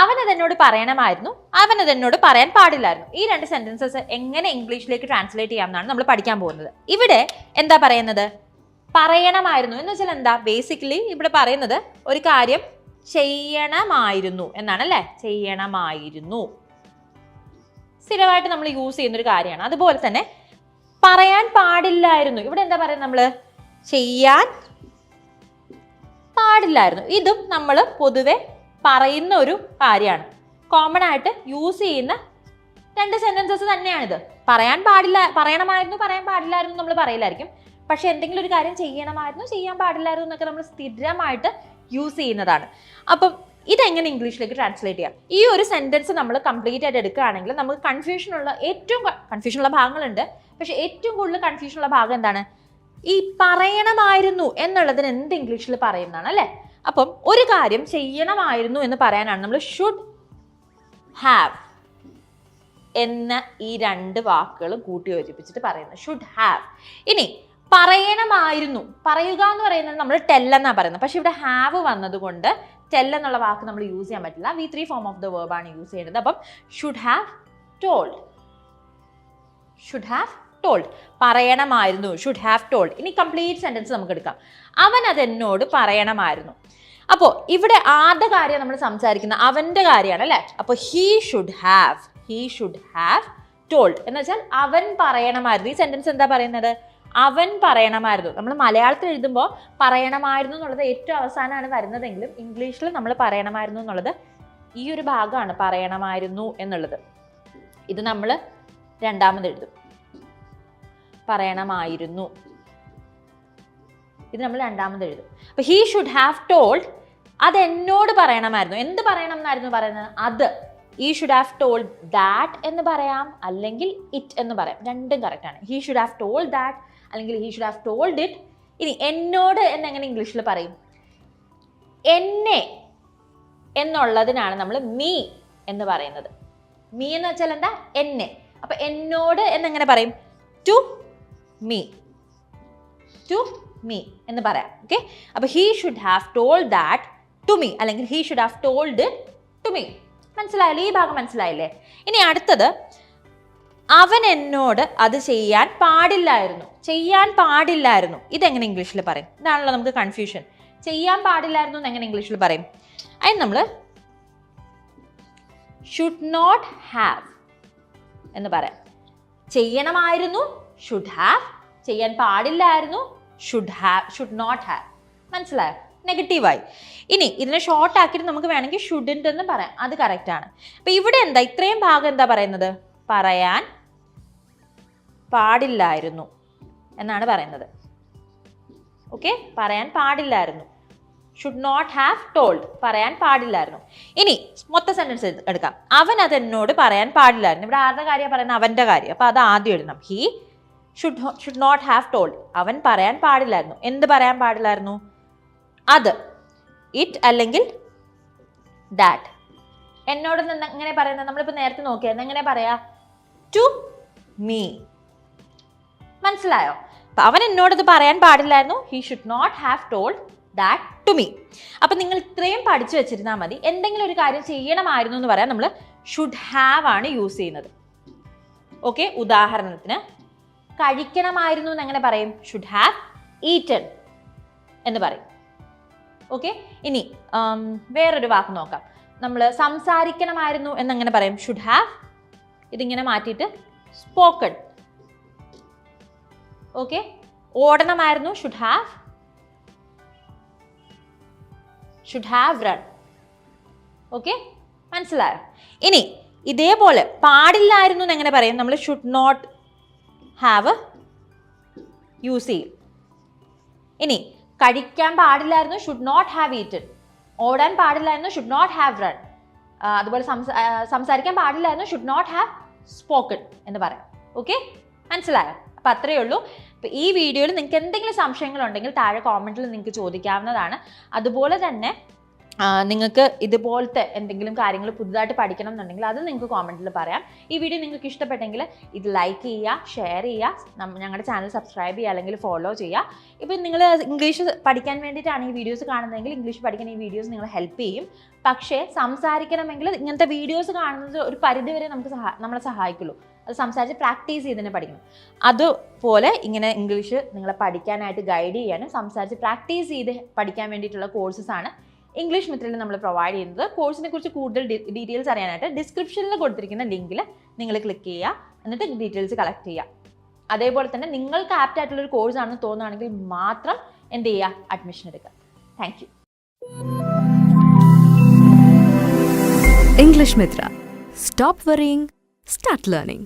അവനത് എന്നോട് പറയണമായിരുന്നു. അവനത് എന്നോട് പറയാൻ പാടില്ലായിരുന്നു. ഈ രണ്ട് സെന്റൻസസ് എങ്ങനെ ഇംഗ്ലീഷിലേക്ക് ട്രാൻസ്ലേറ്റ് ചെയ്യാമെന്നാണ് നമ്മൾ പഠിക്കാൻ പോകുന്നത്. ഇവിടെ എന്താ പറയുന്നത്? പറയണമായിരുന്നു. എന്ന് വെച്ചാൽ എന്താ? ബേസിക്കലി ഇവിടെ പറയുന്നത് ഒരു കാര്യം ചെയ്യണമായിരുന്നു എന്നാണ് അല്ലേ ചെയ്യണമായിരുന്നു. സ്ഥിരമായിട്ട് നമ്മൾ യൂസ് ചെയ്യുന്ന ഒരു കാര്യമാണ്. അതുപോലെ തന്നെ പറയാൻ പാടില്ലായിരുന്നു. ഇവിടെ എന്താ പറയുന്നത് നമ്മൾ ചെയ്യാൻ പാടില്ലായിരുന്നു. ഇതും നമ്മൾ പൊതുവെ പറയുന്ന ഒരു കാര്യമാണ്. കോമൺ ആയിട്ട് യൂസ് ചെയ്യുന്ന രണ്ട് സെന്റൻസസ് തന്നെയാണിത്. പറയാൻ പാടില്ല പറയണമായിരുന്നു പറയാൻ പാടില്ലായിരുന്നു നമ്മൾ പറയില്ലായിരിക്കും പക്ഷെ എന്തെങ്കിലും ഒരു കാര്യം ചെയ്യണമായിരുന്നു ചെയ്യാൻ പാടില്ലായിരുന്നു എന്നൊക്കെ നമ്മൾ സ്ഥിരമായിട്ട് യൂസ് ചെയ്യുന്നതാണ്. അപ്പം ഇതെങ്ങനെ ഇംഗ്ലീഷിലേക്ക് ട്രാൻസ്ലേറ്റ് ചെയ്യാം? ഈ ഒരു സെന്റൻസ് നമ്മൾ കംപ്ലീറ്റ് ആയിട്ട് എടുക്കുകയാണെങ്കിൽ നമുക്ക് കൺഫ്യൂഷനുള്ള ഏറ്റവും കൺഫ്യൂഷനുള്ള ഭാഗങ്ങളുണ്ട്. പക്ഷേ ഏറ്റവും കൂടുതൽ കൺഫ്യൂഷനുള്ള ഭാഗം എന്താണ്? ഈ പറയണമായിരുന്നു എന്നുള്ളതിന് എന്ത് ഇംഗ്ലീഷിൽ പറയുന്നതാണ് അല്ലേ? അപ്പം ഒരു കാര്യം ചെയ്യണമായിരുന്നു എന്ന് പറയാനാണ്. നമ്മൾ ഷുഡ് ഹാവ് എന്ന ഈ രണ്ട് വാക്കുകൾ കൂട്ടി യോജിപ്പിച്ചിട്ട് പറയുന്നത്. ഷുഡ് ഹാവ് ഇനി പറയണമായിരുന്നു. പറയുക എന്ന് പറയുന്നത് നമ്മൾ ടെൽ എന്നാണ് പറയുന്നത്. പക്ഷെ ഇവിടെ ഹാവ് വന്നതുകൊണ്ട് ടെൽ എന്നുള്ള വാക്ക് നമ്മൾ യൂസ് ചെയ്യാൻ പറ്റില്ല. V three form of the വേർബാണ് use ചെയ്യുന്നത് അപ്പം should have told should have told പറയണമായിരുന്നു should have told ഇനി കംപ്ലീറ്റ് സെന്റൻസ് നമുക്ക് എടുക്കാം അവൻ അതെന്നോട് പറയണമായിരുന്നു. അപ്പോൾ ഇവിടെ ആദ്യ കാര്യം നമ്മൾ സംസാരിക്കുന്ന? അവന്റെ കാര്യമാണ് അല്ലേ? അപ്പോൾ he should have he should have told എന്ന് വെച്ചാൽ അവൻ പറയണമായിരുന്നു. ഈ സെന്റൻസ് എന്താ പറയുന്നത്? അവൻ പറയണമായിരുന്നു. നമ്മൾ മലയാളത്തിൽ എഴുതുമ്പോൾ പറയണമായിരുന്നു എന്നുള്ളത് ഏറ്റവും അവസാനമാണ് വരുന്നതെങ്കിലും ഇംഗ്ലീഷിൽ നമ്മൾ പറയണമായിരുന്നു എന്നുള്ളത് ഈ ഒരു ഭാഗമാണ് പറയണമായിരുന്നു എന്നുള്ളത്. ഇത് നമ്മൾ രണ്ടാമത് എഴുതും. പറയണമായിരുന്നു. ഇത് നമ്മൾ രണ്ടാമത് എഴുതും. അപ്പൊ ഹീ ഷുഡ് ഹാവ് ടോൾഡ് അത് എന്നോട് പറയണമായിരുന്നു. എന്ത് പറയണം എന്നായിരുന്നു പറയുന്നത്? അത്. ഈ ഷുഡ് ഹാവ് ടോൾഡ് ദാറ്റ് എന്ന് പറയാം അല്ലെങ്കിൽ ഇറ്റ് എന്ന് പറയാം. രണ്ടും കറക്റ്റ് ആണ്. He should have told that അല്ലെങ്കിൽ he should have told it ഇനി എന്നോട് എന്നെങ്ങനെ ഇംഗ്ലീഷിൽ പറയും? എന്നെ എന്നുള്ളതിനാണ് നമ്മൾ മീ എന്ന് പറയുന്നത്. മീ എന്ന് വെച്ചാൽ എന്താ? എന്നെ. അപ്പൊ എന്നോട് എന്നെങ്ങനെ പറയും? ടു മീ ടു മീ എന്ന് പറയാം ഓക്കെ അപ്പോൾ he should have told that to me അല്ലെങ്കിൽ he should have told to me മനസ്സിലായില്ലേ? ഈ ഭാഗം മനസ്സിലായില്ലേ? ഇനി അടുത്തത് അവൻ എന്നോട് അത് ചെയ്യാൻ പാടില്ലായിരുന്നു. ചെയ്യാൻ പാടില്ലായിരുന്നു. ഇതെങ്ങനെ ഇംഗ്ലീഷിൽ പറയും? ഇതാണല്ലോ നമുക്ക് കൺഫ്യൂഷൻ ചെയ്യാൻ പാടില്ലായിരുന്നു എന്ന് എങ്ങനെ ഇംഗ്ലീഷിൽ പറയും? അതിന് നമ്മൾ ഷുഡ് നോട്ട് ഹാവ് എന്ന് പറയാം. ചെയ്യണമായിരുന്നു ഷുഡ് ഹാവ് ചെയ്യാൻ പാടില്ലായിരുന്നു should have should not have മനസ്സിലായോ? നെഗറ്റീവായി ഇനി ഇതിനെ ഷോർട്ട് ആക്കിയിട്ട് നമുക്ക് വേണമെങ്കിൽ ഷുഡിന്റ് എന്ന് പറയാം. അത് കറക്റ്റ് ആണ്. അപ്പം ഇവിടെ എന്താ? ഇത്രയും ഭാഗം എന്താ പറയുന്നത്? പറയാൻ പാടില്ലായിരുന്നു എന്നാണ് പറയുന്നത്. ഓക്കെ പറയാൻ പാടില്ലായിരുന്നു. ഷുഡ് നോട്ട് ഹാവ് ടോൾഡ് പറയാൻ പാടില്ലായിരുന്നു. ഇനി മൊത്ത സെന്റൻസ് എടുക്കാം. അവൻ അത് എന്നോട് പറയാൻ പാടില്ലായിരുന്നു. ഇവിടെ ആരുടെ കാര്യമാണ് പറയുന്നത്? അവന്റെ കാര്യം അപ്പോൾ അത് ആദ്യം എഴുതണം. He should should not have told അവൻ പറയാൻ പാടില്ലായിരുന്നു. എന്ത് പറയാൻ പാടില്ലായിരുന്നു? അത്. ഇറ്റ് അല്ലെങ്കിൽ ദാറ്റ് എന്നോട് നിന്ന് എങ്ങനെ പറയുന്നത്? നമ്മളിപ്പോൾ നേരത്തെ നോക്കിയായിരുന്നു എങ്ങനെ പറയാ? ടു മീ മനസ്സിലായോ? അപ്പം അവൻ എന്നോട് ഇത് പറയാൻ പാടില്ലായിരുന്നു. He should not have told that to me അപ്പം നിങ്ങൾ ഇത്രയും പഠിച്ചു വെച്ചിരുന്നാൽ മതി. എന്തെങ്കിലും ഒരു കാര്യം ചെയ്യണമായിരുന്നു എന്ന് പറയാൻ നമ്മൾ ഷുഡ് ഹാവ് ആണ് യൂസ് ചെയ്യുന്നത്. ഓക്കെ ഉദാഹരണത്തിന് കഴിക്കണമായിരുന്നു എന്ന് എങ്ങനെ പറയും. ഷുഡ് ഹാവ് ഈറ്റൺ എന്ന് പറയും. ഓക്കെ ഇനി വേറൊരു വാക്ക് നോക്കാം. നമ്മൾ സംസാരിക്കണമായിരുന്നു എന്നങ്ങനെ പറയും. ഷുഡ് ഹാവ് ഇതിങ്ങനെ മാറ്റിയിട്ട് spoken okay ഓടണമായിരുന്നു. Should have should have run okay മനസ്സിലായോ? ഇനി ഇതേപോലെ പാടില്ലായിരുന്നു എന്ന് എങ്ങനെ പറയും. നമ്മൾ ഷുഡ് നോട്ട് ഹാവ് യൂസ് ചെയ്യും. ഇനി കഴിക്കാൻ പാടില്ലായിരുന്നു ഷുഡ് നോട്ട് ഹാവ് ഈറ്റൻ ഓടാൻ പാടില്ലായിരുന്നു ഷുഡ് നോട്ട് ഹാവ് റൺ അതുപോലെ സംസാരിക്കാൻ പാടില്ലായിരുന്നു ഷുഡ് നോട്ട് ഹാവ് സ്പോക്കൺ എന്ന് പറയാം. ഓക്കെ മനസ്സിലായോ? അപ്പം അത്രയേ ഉള്ളൂ. അപ്പോൾ ഈ വീഡിയോയിൽ നിങ്ങൾക്ക് എന്തെങ്കിലും സംശയങ്ങളുണ്ടെങ്കിൽ താഴെ കോമന്റിൽ നിങ്ങൾക്ക് ചോദിക്കാവുന്നതാണ്. അതുപോലെ തന്നെ നിങ്ങൾക്ക് ഇതുപോലത്തെ എന്തെങ്കിലും കാര്യങ്ങൾ പുതുതായിട്ട് പഠിക്കണം എന്നുണ്ടെങ്കിൽ അത് നിങ്ങൾക്ക് കോമന്റിൽ പറയാം. ഈ വീഡിയോ നിങ്ങൾക്ക് ഇഷ്ടപ്പെട്ടെങ്കിൽ ഇത് ലൈക്ക് ചെയ്യുക ഷെയർ ചെയ്യുക ഞങ്ങളുടെ ചാനൽ സബ്സ്ക്രൈബ് ചെയ്യുക അല്ലെങ്കിൽ ഫോളോ ചെയ്യുക. ഇപ്പം നിങ്ങൾ ഇംഗ്ലീഷ് പഠിക്കാൻ വേണ്ടിയിട്ടാണ് ഈ വീഡിയോസ് കാണുന്നതെങ്കിൽ ഇംഗ്ലീഷ് പഠിക്കാൻ ഈ വീഡിയോസ് നിങ്ങൾ ഹെൽപ്പ് ചെയ്യും. പക്ഷേ സംസാരിക്കണമെങ്കിൽ ഇങ്ങനത്തെ വീഡിയോസ് കാണുന്നത് ഒരു പരിധിവരെ നമുക്ക് സഹാ നമ്മളെ സഹായിക്കുള്ളൂ. അത് സംസാരിച്ച് പ്രാക്ടീസ് ചെയ്ത് തന്നെ പഠിക്കണം. അതുപോലെ ഇങ്ങനെ ഇംഗ്ലീഷ് നിങ്ങളെ പഠിക്കാനായിട്ട് ഗൈഡ് ചെയ്യാനും സംസാരിച്ച് പ്രാക്ടീസ് ചെയ്ത് പഠിക്കാൻ വേണ്ടിയിട്ടുള്ള കോഴ്സസ് ആണ് ഇംഗ്ലീഷ് മെത്തേഡിൽ നമ്മൾ പ്രൊവൈഡ് ചെയ്യുന്നത്. കോഴ്സിനെ കുറിച്ച് കൂടുതൽ ഡീറ്റെയിൽസ് അറിയാനായിട്ട് ഡിസ്ക്രിപ്ഷനിൽ കൊടുത്തിരിക്കുന്ന ലിങ്കിൽ നിങ്ങൾ ക്ലിക്ക് ചെയ്യുക. എന്നിട്ട് ഡീറ്റെയിൽസ് കളക്ട് ചെയ്യുക. അതേപോലെ തന്നെ നിങ്ങൾക്ക് ആപ്റ്റ് ആയിട്ടുള്ള ഒരു കോഴ്സ് ആണെന്ന് തോന്നുകയാണെങ്കിൽ മാത്രം എന്ത് ചെയ്യുക? അഡ്മിഷൻ എടുക്കുക. Thank you English Mitra stop worrying start learning.